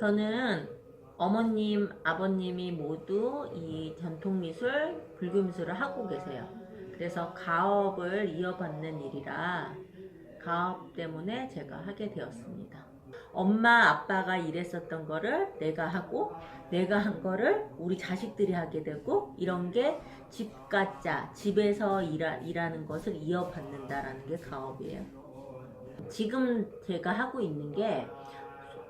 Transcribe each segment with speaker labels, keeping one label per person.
Speaker 1: 저는 어머님, 아버님이 모두 이 전통미술, 불교미술을 하고 계세요. 그래서 가업을 이어받는 일이라 가업 때문에 제가 하게 되었습니다. 엄마, 아빠가 일했었던 거를 내가 하고 내가 한 거를 우리 자식들이 하게 되고 이런 게 집가짜, 집에서 일하, 일하는 것을 이어받는다라는 게 가업이에요. 지금 제가 하고 있는 게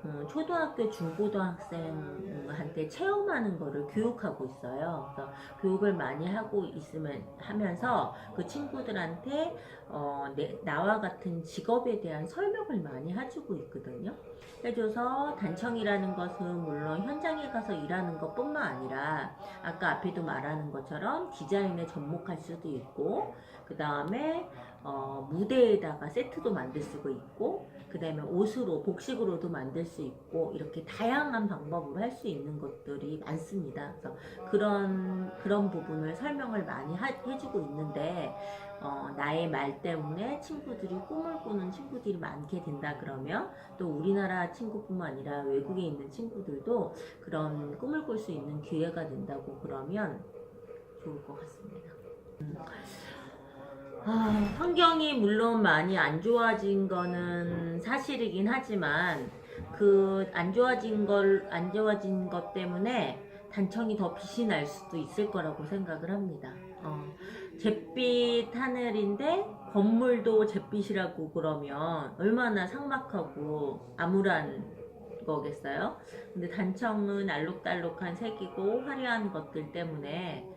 Speaker 1: 음, 초등학교, 중고등학생한테 체험하는 거를 교육하고 있어요. 그래서 교육을 많이 하고 있으면 하면서 그 친구들한테 어, 내, 나와 같은 직업에 대한 설명을 많이 해주고 있거든요. 해줘서 단청이라는 것은 물론 현장에 가서 일하는 것뿐만 아니라 아까 앞에도 말하는 것처럼 디자인에 접목할 수도 있고 그 다음에 어, 무대에다가 세트도 만들 수가 있고 그 다음에 옷으로 복식으로도 만들 수 있고 이렇게 다양한 방법으로 할 수 있는 것들이 많습니다. 그래서 그런 그런 부분을 설명을 많이 하- 해주고 있는데 어, 나의 말 때문에 친구들이 꿈을 꾸는 친구들이 많게 된다 그러면 또 우리나라 친구뿐만 아니라 외국에 있는 친구들도 그런 꿈을 꿀 수 있는 기회가 된다고 그러면 좋을 것 같습니다. 음. 아, 환경이 물론 많이 안 좋아진 거는 사실이긴 하지만 그 안 좋아진 걸 안 좋아진 것 때문에 단청이 더 빛이 날 수도 있을 거라고 생각을 합니다. 어, 잿빛 하늘인데 건물도 잿빛이라고 그러면 얼마나 삭막하고 암울한 거겠어요? 근데 단청은 알록달록한 색이고 화려한 것들 때문에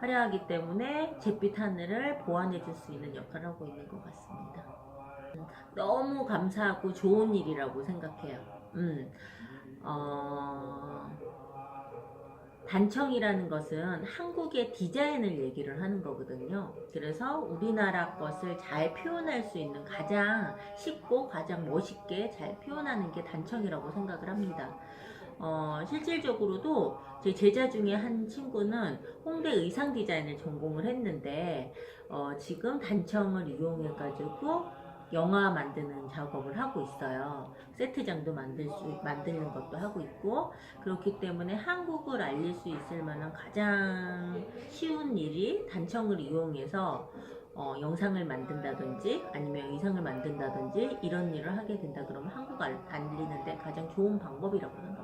Speaker 1: 화려하기 때문에 잿빛 하늘을 보완해 줄 수 있는 역할을 하고 있는 것 같습니다. 음, 너무 감사하고 좋은 일이라고 생각해요. 음, 어, 단청이라는 것은 한국의 디자인을 얘기를 하는 거거든요. 그래서 우리나라 것을 잘 표현할 수 있는 가장 쉽고 가장 멋있게 잘 표현하는 게 단청이라고 생각을 합니다. 어, 실질적으로도 제 제자 중에 한 친구는 홍대 의상 디자인을 전공을 했는데 어, 지금 단청을 이용해 가지고 영화 만드는 작업을 하고 있어요. 세트장도 만들 수, 만드는 것도 하고 있고 그렇기 때문에 한국을 알릴 수 있을 만한 가장 쉬운 일이 단청을 이용해서 어, 영상을 만든다든지 아니면 의상을 만든다든지 이런 일을 하게 된다 그러면 한국 알, 알리는데 가장 좋은 방법이라고 생각합니다.